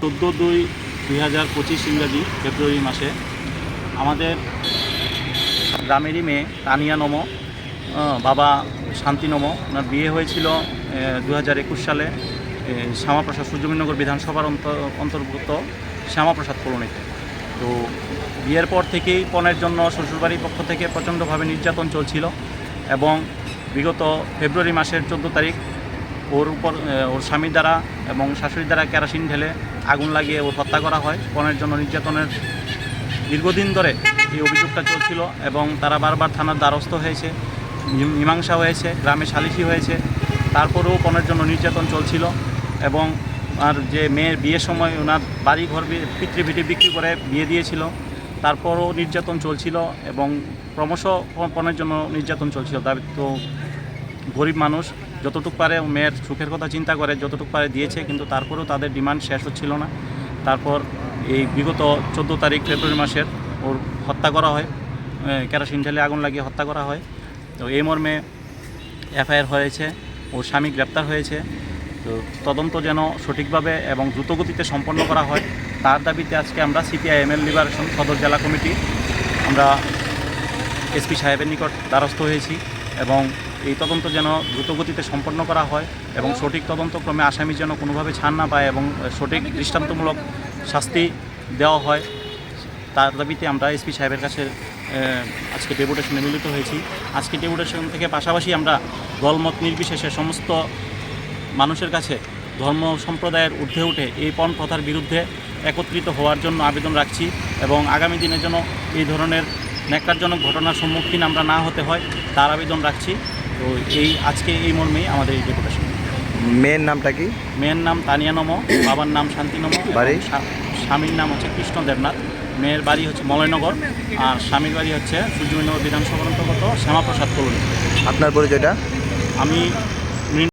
চোদ্দ দুই দুই হাজার পঁচিশ ইংরাজি ফেব্রুয়ারি মাসে আমাদের গ্রামেরই মেয়ে তানিয়া নম বাবা শান্তি নম, ওনার বিয়ে হয়েছিল দু হাজার একুশ সালে। শ্যামাপ্রসাদ সূর্যমীনগর বিধানসভার অন্ত- অন্তর্গত শ্যামাপ্রসাদ কলোনিতে। তো বিয়ের পর থেকেই পণের জন্য শ্বশুরবাড়ির পক্ষ থেকে প্রচণ্ডভাবে নির্যাতন চলছিল এবং বিগত ফেব্রুয়ারি মাসের চোদ্দ তারিখ ওর উপর ওর স্বামীর দ্বারা এবং শাশুড়ির দ্বারা কেরাসিন ঢেলে আগুন লাগিয়ে ওর হত্যা করা হয়। পণের জন্য নির্যাতনের দীর্ঘদিন ধরে এই অভিযোগটা চলছিল এবং তারা বারবার থানার দ্বারস্থ হয়েছে মীমাংসা হয়েছে, গ্রামে সালিশি হয়েছে। তারপরেও পণের জন্য নির্যাতন চলছিল। এবং আর যে মেয়ের বিয়ের সময় ওনার বাড়ি ঘর বি- পিতৃভিটি বিক্রি করে বিয়ে দিয়েছিল, তারপরও নির্যাতন চলছিল এবং ক্রমশ পণের জন্য নির্যাতন চলছিল। তার তো গরিব মানুষ, যতটুকু পারে মেয়ের সুখের কথা চিন্তা করে, যতটুকু পারে দিয়েছে, কিন্তু তারপরেও তাদের ডিমান্ড শেষ হচ্ছিল না। তারপর এই বিগত চোদ্দ তারিখ ফেব্রুয়ারি মাসের ওর হত্যা করা হয় কেরোসিন ঢেলে আগুন লাগিয়ে হত্যা করা হয়। তো এই মর্মে এফআইআর হয়েছে, ওর স্বামী গ্রেপ্তার হয়েছে। তো তদন্ত যেন সঠিকভাবে এবং দ্রুতগতিতে সম্পন্ন করা হয়, তার দাবিতে আজকে আমরা সিপিআইএমএল লিবারেশন সদর জেলা কমিটি, আমরা এসপি সাহেবের নিকট দ্বারস্থ হয়েছি এবং এই তদন্ত যেন দ্রুতগতিতে সম্পন্ন করা হয় এবং সঠিক তদন্তক্রমে আসামি যেন কোনোভাবে ছাড় না পায় এবং সঠিক দৃষ্টান্তমূলক শাস্তি দেওয়া হয়, তার দাবিতে আমরা এসপি সাহেবের কাছে আজকে ডেপুটেশনে মিলিত হয়েছি। আজকে ডেপুটেশন থেকে পাশাপাশি আমরা দলমত নির্বিশেষে সমস্ত মানুষের কাছে ধর্ম সম্প্রদায়ের ঊর্ধ্বে উঠে এই পণ প্রথার বিরুদ্ধে একত্রিত হওয়ার জন্য আবেদন রাখছি এবং আগামী দিনে যেন এই ধরনের ন্যাক্কারজনক ঘটনার সম্মুখীন আমরা না হতে হয় তার আবেদন রাখছি। তো এই আজকে এই মর্মেই আমাদের এই ডেপুটেশন। মেয়ের নামটা কি? মেয়ের নাম তানিয়া নম বাবার নাম শান্তি নম বাড়ি? স্বামীর নাম হচ্ছে কৃষ্ণ দেবনাথ। মেয়ের বাড়ি হচ্ছে মলয়নগর আর স্বামীর বাড়ি হচ্ছে সূর্যমীনগর বিধানসভার অন্তর্গত শ্যামাপ্রসাদ কলোনি। আপনার পরিচয়টা? আমি